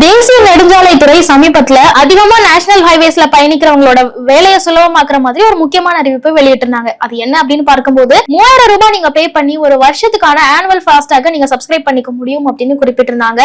தேசிய நெடுஞ்சாலைத்துறை சமீபத்துல அதிகமா நேஷனல் ஹைவேஸ்ல பயணிக்கிறவங்களோட வேலையை சுலபமாக்குற மாதிரி ஒரு முக்கியமான அறிவிப்பை வெளியிட்டிருந்தாங்க. அது என்ன அப்படின்னு பார்க்கும்போது மூவாயிரம் ரூபாய் நீங்க பே பண்ணி ஒரு வருஷத்துக்கான ஆனுவல் ஃபாஸ்டாக நீங்க சப்ஸ்கிரைப் பண்ணிக்க முடியும் அப்படின்னு குறிப்பிட்டிருந்தாங்க.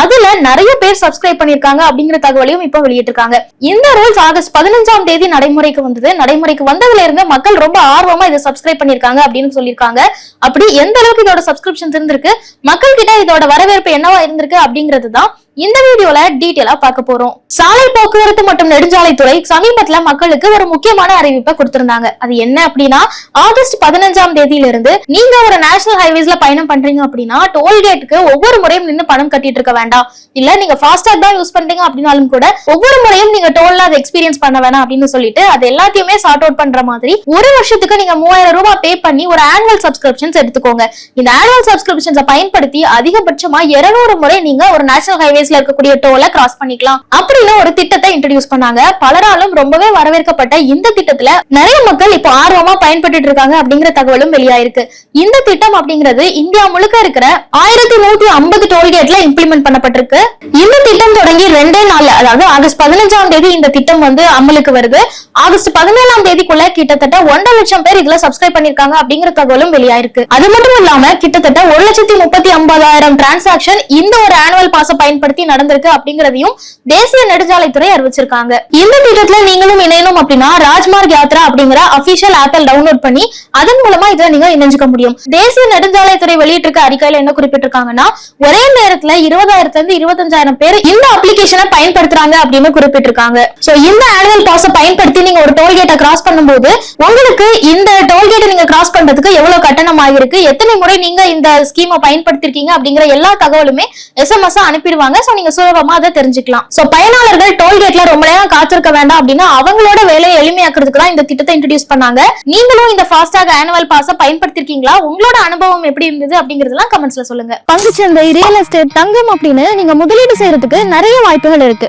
அதுல நிறைய பேர் சப்ஸ்கிரைப் பண்ணிருக்காங்க அப்படிங்கிற தகவலையும் இப்ப வெளியிட்டிருக்காங்க. இந்த ரூல்ஸ் ஆகஸ்ட் பதினஞ்சாம் தேதி நடைமுறைக்கு வந்தது. நடைமுறைக்கு வந்ததுல இருந்து மக்கள் ரொம்ப ஆர்வமா இதை சப்ஸ்கிரைப் பண்ணிருக்காங்க அப்படின்னு சொல்லியிருக்காங்க. அப்படி எந்த அளவுக்கு இதோட சப்ஸ்கிரிப்ஷன் இருந்திருக்கு? மக்கள் கிட்ட இதோட வரவேற்பு என்னவா இருந்திருக்கு அப்படிங்கிறது தான் இந்த வீடியோல டீட்டெயிலா பார்க்க போறோம். சாலை போக்குவரத்து மற்றும் நெடுஞ்சாலைத்துறை சமீபத்துல மக்களுக்கு ஒரு முக்கியமான அறிவிப்பை கொடுத்திருந்தாங்க. அது என்ன அப்படின்னா ஆகஸ்ட் பதினஞ்சாம் தேதியில இருந்து நீங்க ஒரு நேஷனல் ஹைவேஸ்ல பயணம் பண்றீங்க அப்படின்னா டோல்கேட்டுக்கு ஒவ்வொரு முறையும் நின்று பணம் கட்டிட்டு இருக்க வேண்டாம். இல்ல நீங்க ஃபாஸ்டாக் தான் யூஸ் பண்றீங்க அப்படின்னாலும் கூட ஒவ்வொரு முறையும் நீங்க டோல்ல அதை எக்ஸ்பீரியன்ஸ் பண்ண வேணாம் அப்படின்னு சொல்லிட்டு அது எல்லாத்தையுமே சார்ட் அவுட் பண்ற மாதிரி ஒரு வருஷத்துக்கு நீங்க மூவாயிரம் ரூபாய் பே பண்ணி ஒரு ஆனுவல் சப்ஸ்கிரிப்ஷன்ஸ் எடுத்துக்கோங்க. இந்த ஆனுவல் சப்ஸ்கிரிப்ஷன்ஸை பயன்படுத்தி அதிகபட்சமா 200 முறை நீங்க ஒரு நேஷனல் சைஸ்ல இருக்கக்கூடிய டோலை கிராஸ் பண்ணிக்கலாம். அப்படின்னு ஒரு திட்டத்தை இன்ட்ரடியூஸ் பண்ணாங்க. பலராலும் ரொம்பவே வரவேற்கப்பட்ட இந்த திட்டத்துல நிறைய மக்கள் இப்போ ஆர்வமா பயன்பட்டு இருக்காங்க அப்படிங்கிற தகவலும் வெளியாயிருக்கு. இந்த திட்டம் அப்படிங்கிறது இந்தியா முழுக்க இருக்கிற ஆயிரத்தி நூத்தி ஐம்பது டோல்கேட்ல இம்ப்ளிமெண்ட் பண்ணப்பட்டிருக்கு. இந்த திட்டம் தொடங்கி ரெண்டே நாள் அதாவது ஆகஸ்ட் பதினஞ்சாம் தேதி இந்த திட்டம் வந்து அமலுக்கு வருது. ஆகஸ்ட் பதினேழாம் தேதிக்குள்ள கிட்டத்தட்ட ஒன்றரை லட்சம் பேர் இதுல சப்ஸ்கிரைப் பண்ணிருக்காங்க அப்படிங்கிற தகவலும் வெளியாயிருக்கு. அது மட்டும் இல்லாம கிட்டத்தட்ட ஒரு லட்சத்தி முப்பத்தி ஐம்பதாயிரம் டிரான்சாக்சன் இந்த ஒரு ஆனுவல் பாச பயன்படுத்தி நடந்திருக்கு அப்படிங்கறதையும் தேசிய நெடுஞ்சாலைத்துறை அறிவிச்சிருக்காங்க. இந்த திட்டத்துல நீங்களும் இணையணும் அப்படின்னா ராஜ்மார்க் யாத்ரா அப்படிங்கிற அபிஷியல் ஆப்பில் டவுன்லோட் பண்ணி அதன் மூலமா இதுல நீங்க இணைஞ்சுக்க முடியும். தேசிய நெடுஞ்சாலைத்துறை வெளியிட்டிருக்க அறிக்கையில என்ன குறிப்பிட்டிருக்காங்கன்னா ஒரே நேரத்துல இருபதாயிரத்துல இருந்து இருபத்தஞ்சாயிரம் பேர் இந்த அப்ளிகேஷனை பயன்படுத்துறாங்க அப்படின்னு குறிப்பிட்டிருக்காங்க. சோ இந்த ஆனுவல் பாஸ பயன்படுத்தி நீங்க ஒரு டோல்கேட்டை கிராஸ் பண்ணும்போது உங்களுக்கு இந்த டோல்கேட்டை நீங்க கிராஸ் பண்றதுக்கு எவ்வளவு கட்டணம் ஆகிருக்கு எத்தனை முறை நீங்க இந்த ஸ்கீமை பயன்படுத்திருக்கீங்க அப்படிங்கிற எல்லா தகவலுமே எஸ்எம்எஸ் அனுப்பிடுவாங்க. சோ நீங்க சுலபமா அதை தெரிஞ்சுக்கலாம். சோ பயனாளர்கள் டோல்கேட்ல ரொம்ப நேரம் காத்திருக்க வேண்டாம் அப்படின்னா அவங்களோட வேலையை எளிமையாக்குறதுக்கு தான் இந்த திட்டத்தை இன்ட்ரடியூஸ் பண்ணாங்க. நீங்களும் இந்த ஃபாஸ்டாக ஆனுவல் பாஸ பயன்படுத்திருக்கீங்களா? உங்களோட அனுபவம் எப்படி இருந்தது அப்படிங்கறதெல்லாம் கமெண்ட்ஸ்ல சொல்லுங்க. பங்குச்சந்தை ரியல் எஸ்டேட் தங்கம் அப்படின்னு நீங்க முதலீடு செய்யறதுக்கு நிறைய வாய்ப்புகள் இருக்கு.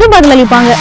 கேள்விகளுக்கு பதிலளிப்பாங்க.